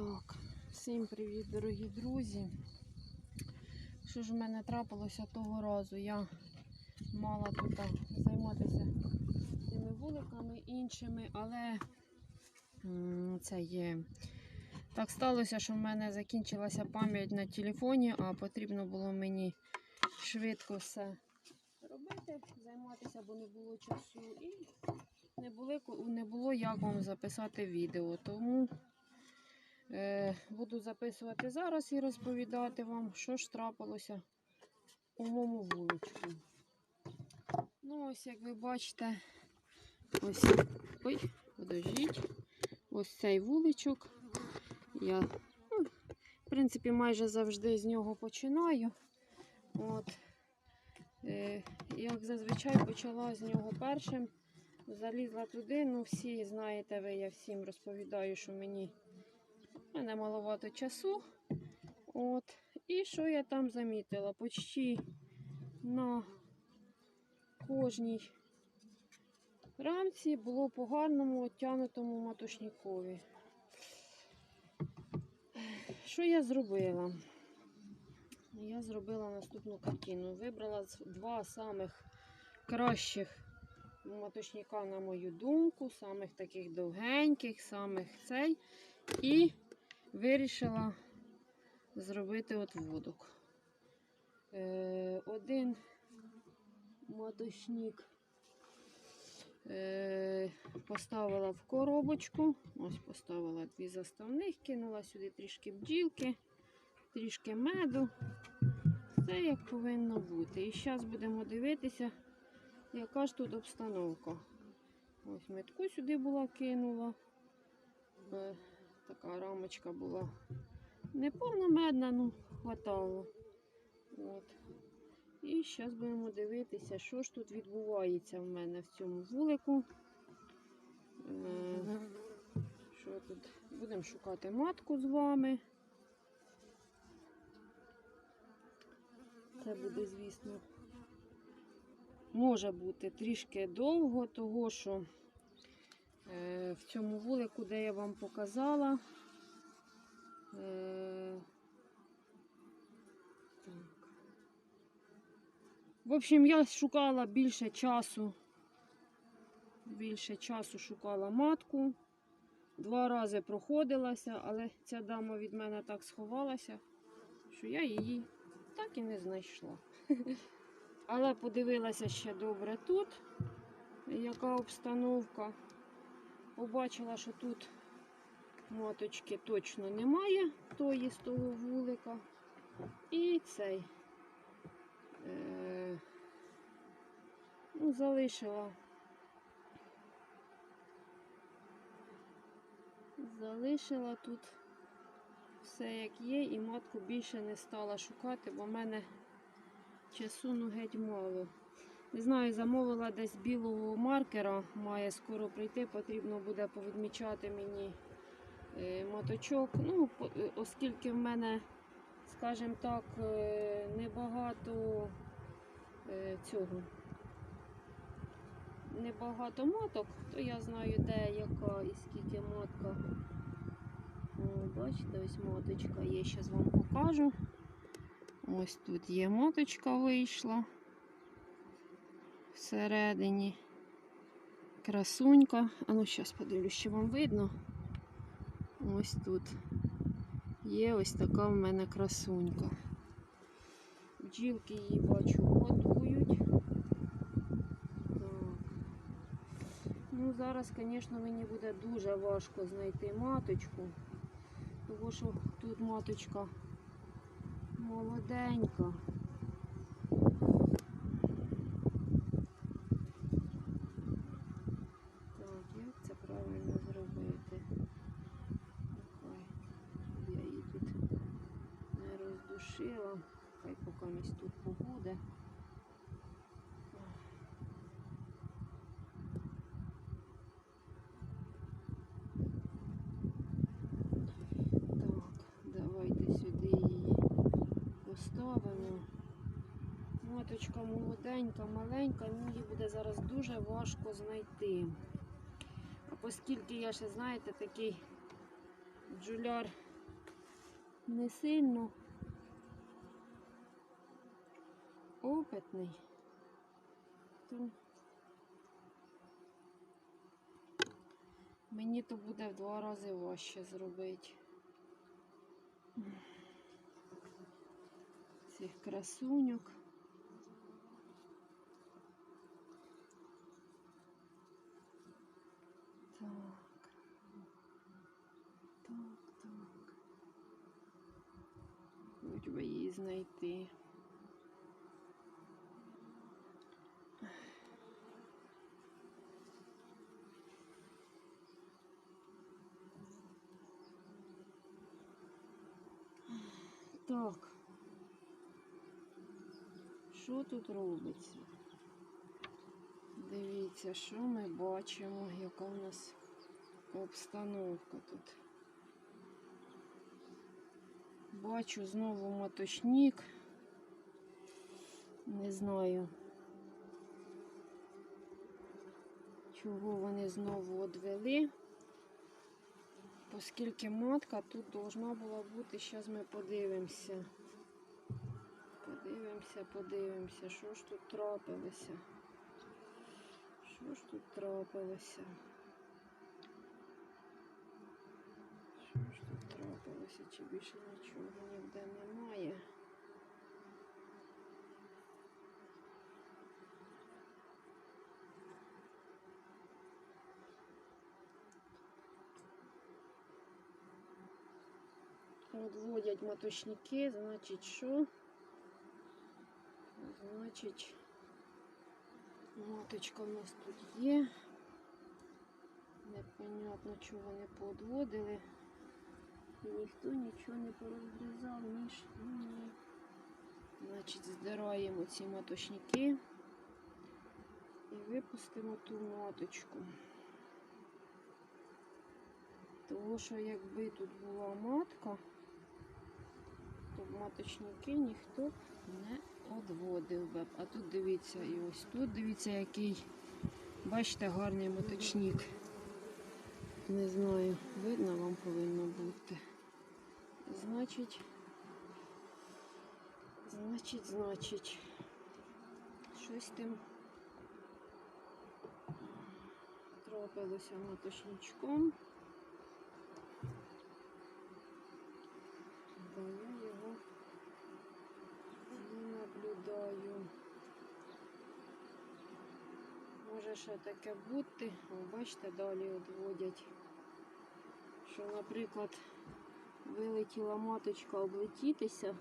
Так, всім привіт, дорогі друзі. Що ж в мене трапилося того разу? Я мала тут займатися тими вуликами іншими, але це є. Так сталося, що в мене закінчилася пам'ять на телефоні, а потрібно було мені швидко все робити, займатися, бо не було часу. І не було, не було як вам записати відео. Тому буду записувати зараз і розповідати вам, що ж трапилося у моєму вуличку. Ну, ось, як ви бачите, ось, ой, подождіть, ось цей вуличок. Я, ну, в принципі, майже завжди з нього починаю. От, е, як зазвичай почала з нього першим. Залізла туди, ну всі знаєте ви, я всім розповідаю, що мені мене маловато часу. От. І що я там замітила? Почти на кожній рамці було по гарному оттянутому матушнікові. Що я зробила? Я зробила наступну картину. Вибрала два самих кращих матушніка, на мою думку, самих таких довгеньких, самих цей. І вирішила зробити отводок. Е, один маточник е, поставила в коробочку. Ось поставила дві заставних, кинула сюди трішки бджілки, трішки меду. Все як повинно бути. І зараз будемо дивитися, яка ж тут обстановка. Ось метку сюди була кинула. Така рамочка була. Не повномедна, ну хватало. От. І зараз будемо дивитися, що ж тут відбувається в мене в цьому вулику. Е, Що тут? Будемо шукати матку з вами. Це буде, звісно, може бути трішки довго, того що в цьому вулику, де я вам показала. Е. В общем, я шукала більше часу. Більше часу шукала матку. Два рази проходилася, але ця дама від мене так сховалася, що я її так і не знайшла. Але подивилася ще добре тут, яка обстановка. Побачила, що тут маточки точно немає, тої з того вулика. І цей е, ну, залишила. Залишила тут все як є, і матку більше не стала шукати, бо в мене часу ну геть мало. Не знаю, замовила десь білого маркера, має скоро прийти, потрібно буде повідмічати мені е, моточок. Ну, е, оскільки в мене, скажімо так, е, небагато цього. Небагато моток, то я знаю, де яка і скільки мотка. О, бачите, ось моточка є, зараз вам покажу. Ось тут є моточка вийшла всередині. Красунька. А ну, зараз подивлюсь, що вам видно. Ось тут є ось така в мене красунька. Бджілки її бачу годують. Ну, зараз, звісно, мені буде дуже важко знайти маточку, тому що тут маточка молоденька. Так, як це правильно зробити? Нехай я її тут не роздушила. Хай поки місць тут побуде. Так, давайте сюди її поставимо. Моточка молоденька, маленька, ну її буде зараз дуже важко знайти. А оскільки я ще, знаєте, такий бджоляр не сильно опитний, то мені то буде в два рази важче зробити. Цих красуньок. Так. Би її знайти. Так. Що тут робиться? Дивіться, що ми бачимо, яка у нас обстановка тут. Бачу знову моточник. Не знаю, чого вони знову одвели. Оскільки матка тут должна була бути, зараз ми подивимося. Подивимося, подивимося, що ж тут трапилося. Що ж тут трапилося? Що ж тут трапилося? Чи більше нічого ніде немає? Одводять маточники, значить що? Значить, маточка у нас тут є. Непонятно, чого вони поодводили. І ніхто нічого не порозрізав, ніж ні. Значить, здираємо ці маточники і випустимо ту маточку. Тому що якби тут була матка, маточники ніхто не одводив би. А тут дивіться, і ось тут дивіться, який, бачите, гарний моточник. Не знаю, видно вам повинно бути. Значить, значить, значить, щось тим трапилося моточничком. Та я його не наблюдаю. Може ще таке бути. О, бачите, далі одводять. Що, наприклад, вилетіла маточка облетітися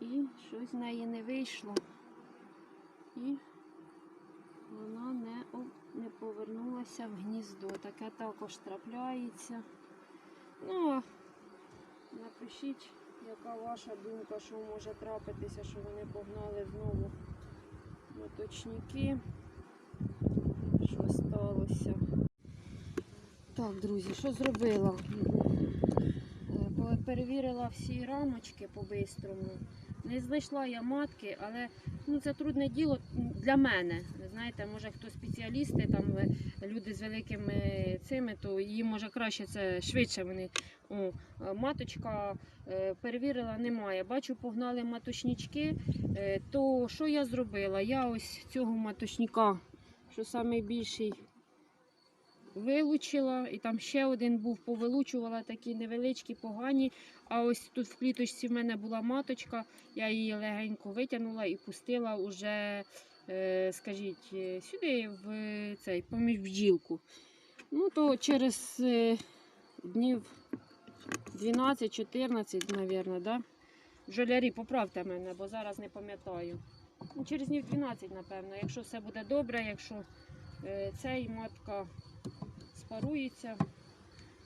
і щось з неї не вийшло. І вона не, не повернулася в гніздо. Таке також трапляється. Ну, напишіть, яка ваша думка, що може трапитися, що вони погнали знову моточники. Що сталося? Так, друзі, що зробила? Е, Перевірила всі рамочки по-бистрому. Не знайшла я матки, але ну, це трудне діло для мене. Знаєте, може хто спеціалісти, там е, люди з великими цими, то їм може краще це швидше вони. О, е, маточка перевірила, немає. Бачу, погнали маточнички. Е, То що я зробила? Я ось цього маточника, що найбільший, вилучила, і там ще один був, повилучувала такі невеличкі, погані. А ось тут в кліточці в мене була маточка, я її легенько витягнула і пустила уже, е, скажіть, е, сюди, в цей, поміж бджілку. Ну, то через е, днів 12-14, мабуть, да? Жолярі, поправте мене, бо зараз не пам'ятаю. Ну, через днів 12, напевно, якщо все буде добре, якщо е, цей матка спарується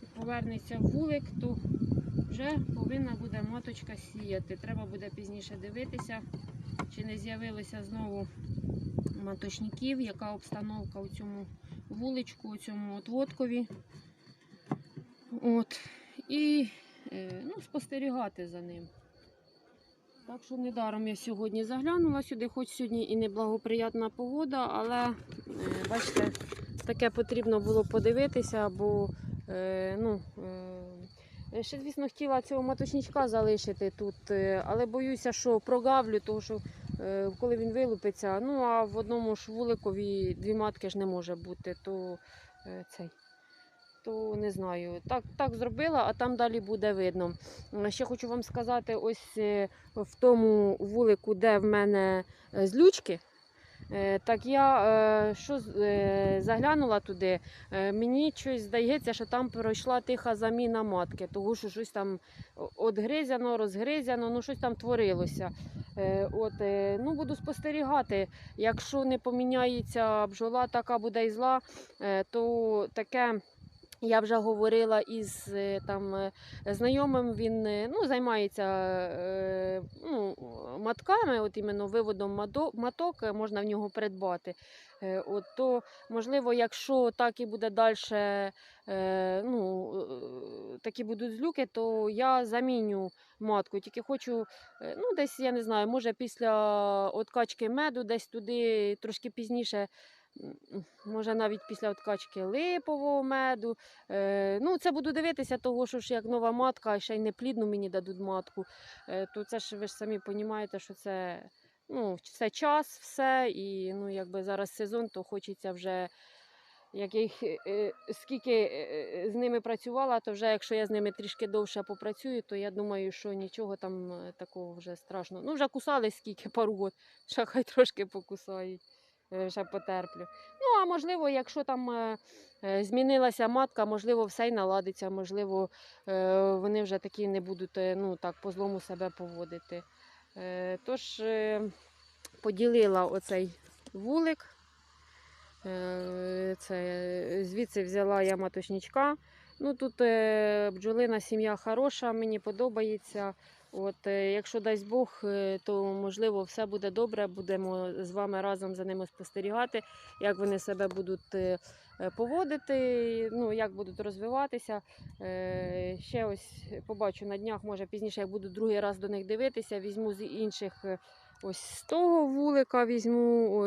і повернеться в вулик, то вже повинна буде маточка сіяти. Треба буде пізніше дивитися, чи не з'явилося знову маточників, яка обстановка у цьому вуличку, у цьому отводкові. От. І е, ну, спостерігати за ним. Так що недаром я сьогодні заглянула сюди, хоч сьогодні і неблагоприятна погода, але е, бачите, таке потрібно було подивитися, бо е, ну, е, Ще, звісно, хотіла цього маточничка залишити тут, але боюся, що прогавлю, тому що коли він вилупиться, ну а в одному ж вуликові дві матки ж не може бути, то цей. То не знаю. Так, так зробила, а там далі буде видно. Е, Ще хочу вам сказати, ось е, в тому вулику, де в мене е, злючки, так я що заглянула туди, мені щось здається, що там пройшла тиха заміна матки, тому що щось там одгризяно, розгризяно, ну щось там творилося. От, ну, буду спостерігати. Якщо не поміняється бджола, така буде і зла, то таке. Я вже говорила із е, там е, знайомим, він е, ну, займається ну, матками, от іменно виводом маток, можна в нього придбати. От, то, можливо, якщо так і буде далі, ну, такі будуть злюки, то я заміню матку. Тільки хочу, ну, десь, я не знаю, може після откачки меду, десь туди трошки пізніше. Може навіть після откачки липового меду. Е, ну, це буду дивитися, того, що ж як нова матка, ще й не плідну мені дадуть матку. Е, то це ж ви ж самі розумієте, що це ну, все час, все. І ну, якби зараз сезон, то хочеться вже. Як я їх, е, е, скільки е, з ними працювала, то вже якщо я з ними трішки довше попрацюю, то я думаю, що нічого там е, такого вже страшного. Ну, вже кусали скільки пару год, ще хай трошки покусають, е, ще потерплю. Ну, а можливо, якщо там е, е, змінилася матка, можливо, все й наладиться, можливо, е, вони вже такі не будуть ну, так, по злому себе поводити. Тож поділила оцей вулик. Це, звідси взяла я маточничка. Ну, тут бджолина сім'я хороша, мені подобається. От, е, якщо дасть Бог, е, то можливо все буде добре. Будемо з вами разом за ними спостерігати, як вони себе будуть е, поводити, ну, як будуть розвиватися. Ще ось побачу на днях, може пізніше, як буду другий раз до них дивитися, візьму з інших. Ось з того вулика візьму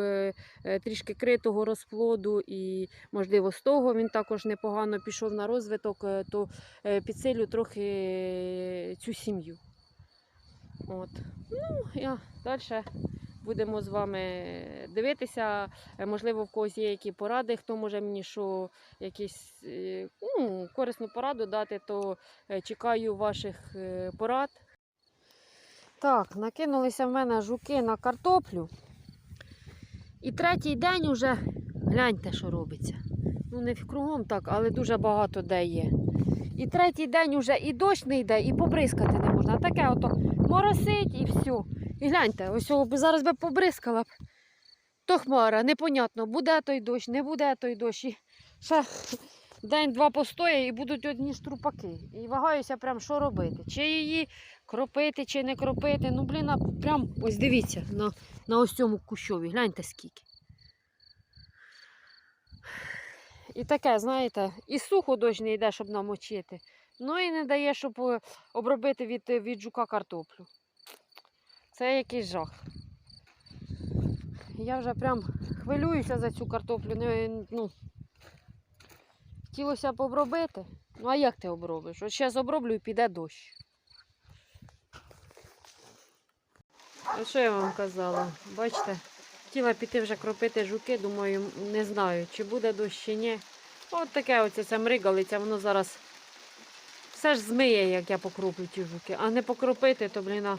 трішки критого розплоду, і, можливо, з того він також непогано пішов на розвиток, то підсилю трохи цю сім'ю. От. Ну, я далі будемо з вами дивитися. Е, Можливо, в когось є які поради, хто може мені що якісь е, ну, корисну пораду дати, то е, чекаю ваших порад. Так, накинулися в мене жуки на картоплю. І третій день уже гляньте, що робиться. Ну, не кругом так, але дуже багато де є. І третій день уже і дощ не йде, і побризкати не можна. Таке ото моросить і все. І гляньте, ось о, би зараз би побризкала б. То хмара, непонятно, буде той дощ, не буде той дощ. І ще день-два постоє і будуть одні штрупаки. І вагаюся прям, що робити. Чи її кропити, чи не кропити. Ну, блін, а прям ось дивіться на, на ось цьому кущові. Гляньте скільки. І таке, знаєте, і сухо дощ не йде, щоб намочити. Ну і не дає, щоб е, обробити від, від жука картоплю. Це якийсь жах. Я вже прям хвилююся за цю картоплю. Не, ну, хотілося б обробити. Ну а як ти обробиш? От зараз оброблю і піде дощ. А що я вам казала? Бачите, хотіла піти вже кропити жуки, думаю, не знаю, чи буде дощ, чи ні. От таке оце це мригалиця, воно зараз все ж змиє, як я покроплю ті жуки. А не покропити, то, блін, а...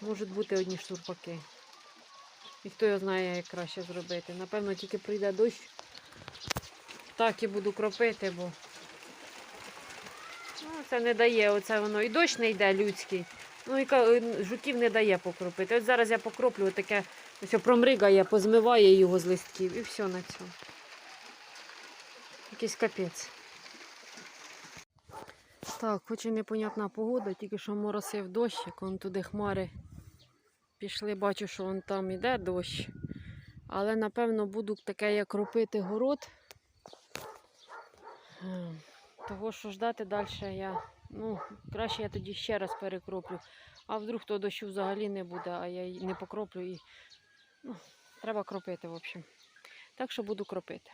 можуть бути одні штурпаки. І хто його знає, як краще зробити. Напевно, тільки прийде дощ. Так і буду кропити, бо ну, це не дає, оце воно. І дощ не йде людський. Ну і е, жуків не дає покропити. От зараз я покроплю таке, ось промригає, позмиває його з листків і все на цьому. Якийсь капець. Так, хоч і непонятна погода, тільки що моросив дощик, он туди хмари пішли, бачу, що вон там іде дощ. Але напевно буду таке, як ропити город. Ем, Того, що ждати далі я. Ну, краще я тоді ще раз перекроплю. А вдруг то дощу взагалі не буде, а я й не покроплю і ну, треба кропити, в общем. Так що буду кропити.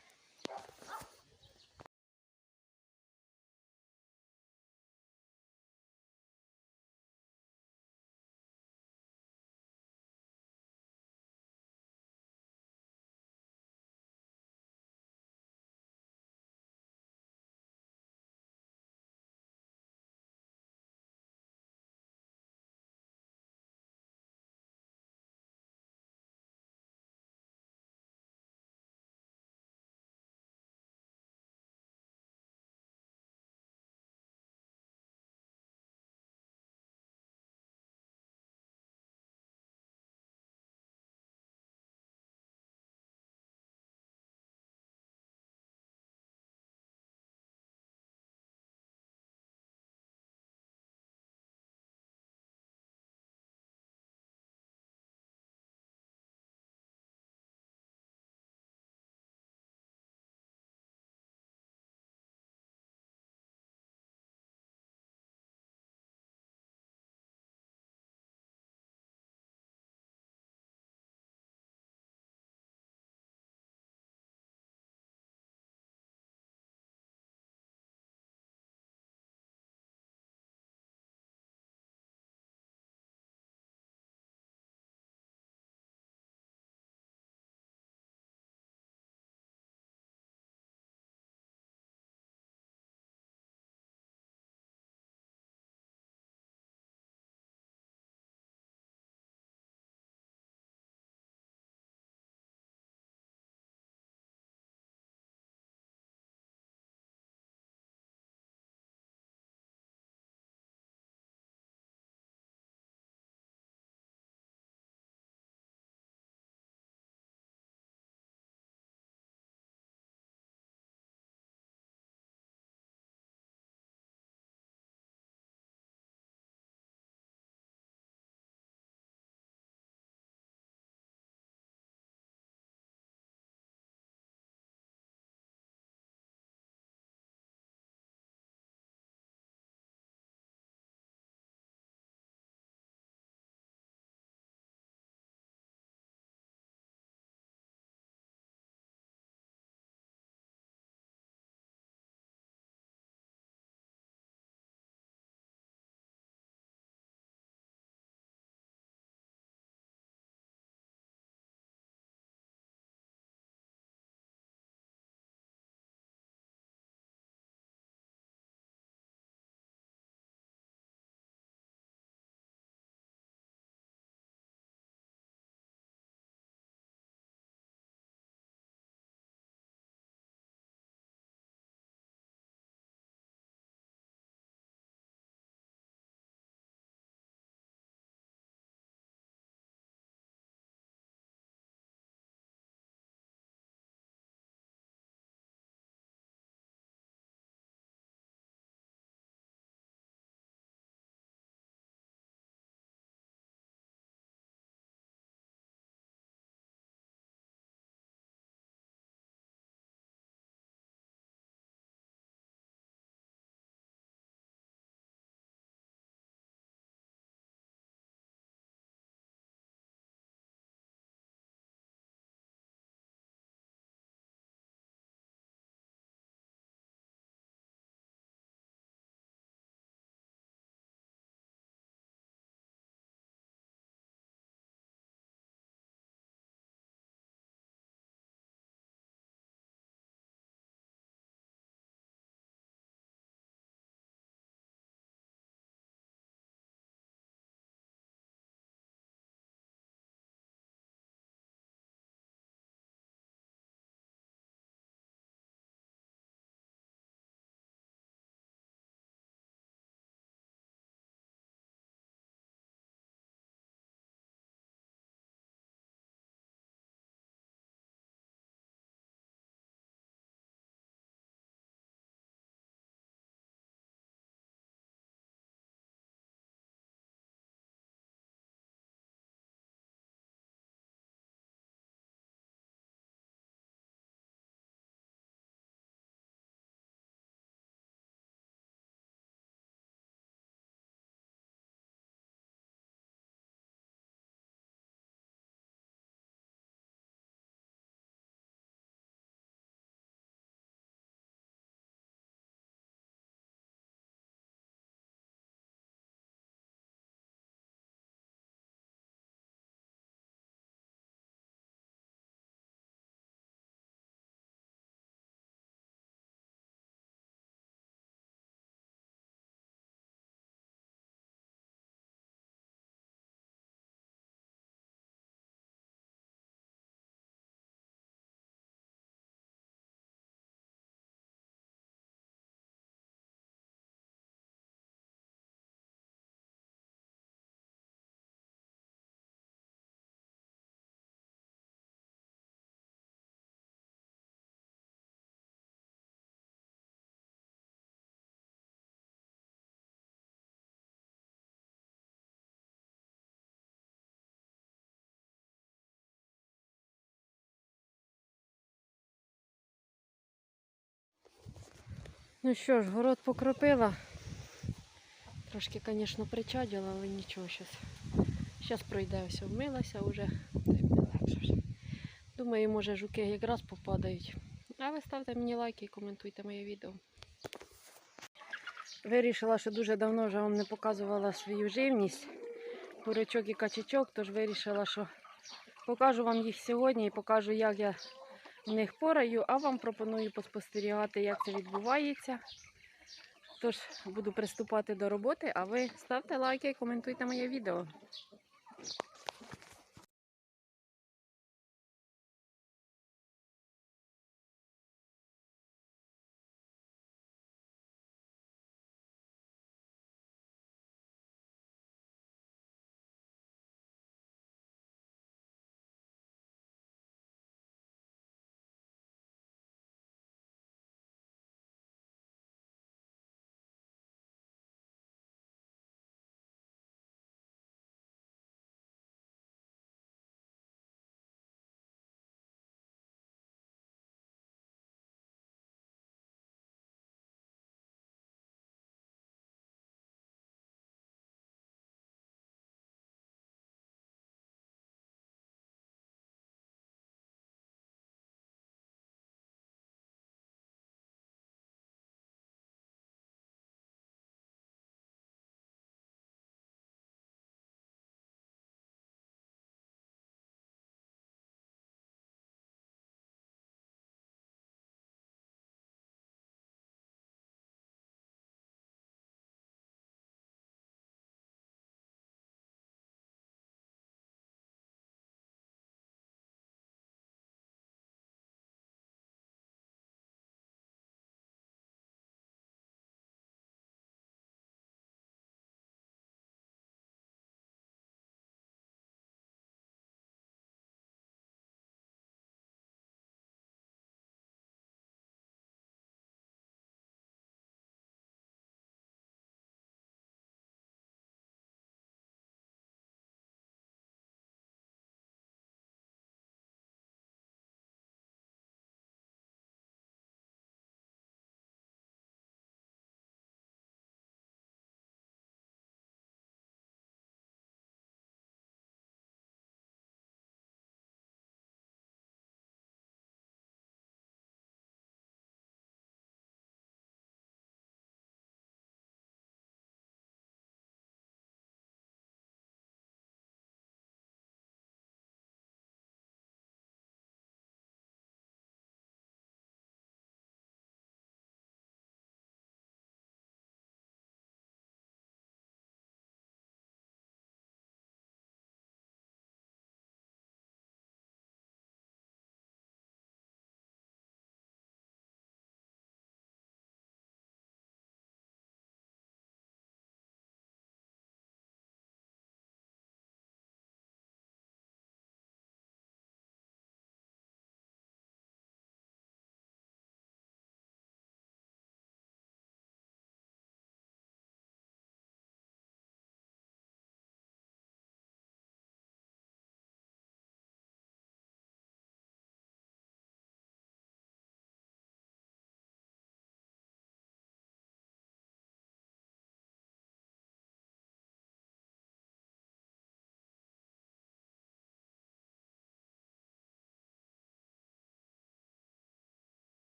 Ну що ж, город покропила. Трошки, звісно, причаділа, але нічого зараз. Зараз пройде все, вмилася вже. та. Думаю, може жуки якраз попадають. А ви ставте мені лайки і коментуйте моє відео. Вирішила, що дуже давно вже вам не показувала свою живність. Курочок і качечок, тож вирішила, що покажу вам їх сьогодні і покажу, як я в них пораю, а вам пропоную поспостерігати, як це відбувається. Тож буду приступати до роботи, а ви ставте лайки і коментуйте моє відео.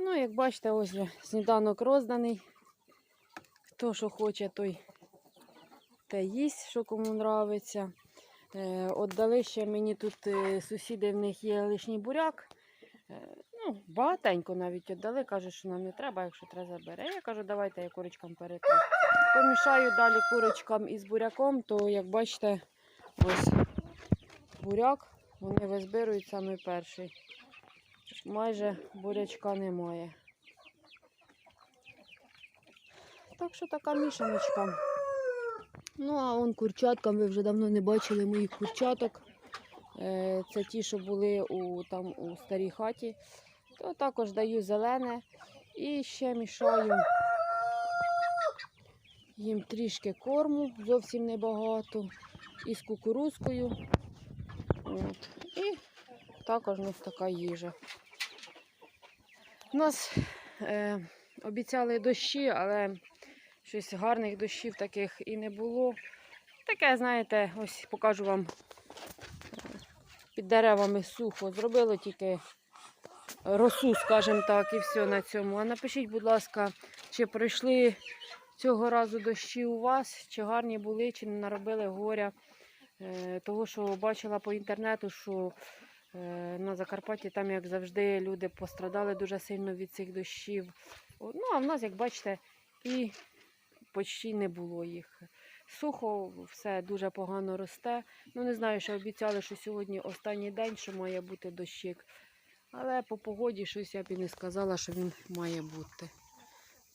Ну, як бачите, ось сніданок розданий. Хто що хоче, той те їсть, що кому нравиться. Е, Отдали ще мені тут е, сусіди, в них є лишній буряк. Е, ну, багатенько навіть віддали, каже, що нам не треба, якщо треба забере. Я кажу, давайте я курочкам перетру. Помішаю далі курочкам із буряком, то як бачите, ось буряк, вони визбирують саме перший. Майже бурячка немає. Так що така мішаночка. Ну, а он курчаткам, ви вже давно не бачили моїх курчаток. Е, Це ті, що були у, там, у старій хаті. То також даю зелене і ще мішаю їм трішки корму, зовсім небагато, із кукурузкою. От. Також у така їжа. У нас е, обіцяли дощі, але щось гарних дощів таких і не було. Таке, знаєте, ось покажу вам під деревами сухо. Зробило тільки росу, скажімо так, і все на цьому. А напишіть, будь ласка, чи пройшли цього разу дощі у вас, чи гарні були, чи не наробили горя. Е, Того, що бачила по інтернету, що на Закарпатті там, як завжди, люди пострадали дуже сильно від цих дощів. Ну, а в нас, як бачите, і почти не було їх. Сухо, все дуже погано росте. Ну, не знаю, що обіцяли, що сьогодні останній день, що має бути дощик. Але по погоді щось я б і не сказала, що він має бути.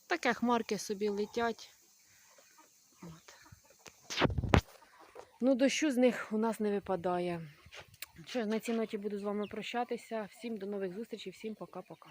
Таке хмарки собі летять. От. Ну, дощу з них у нас не випадає. Що ж, на цій ноті буду з вами прощатися. Всім до нових зустрічей, всім пока-пока.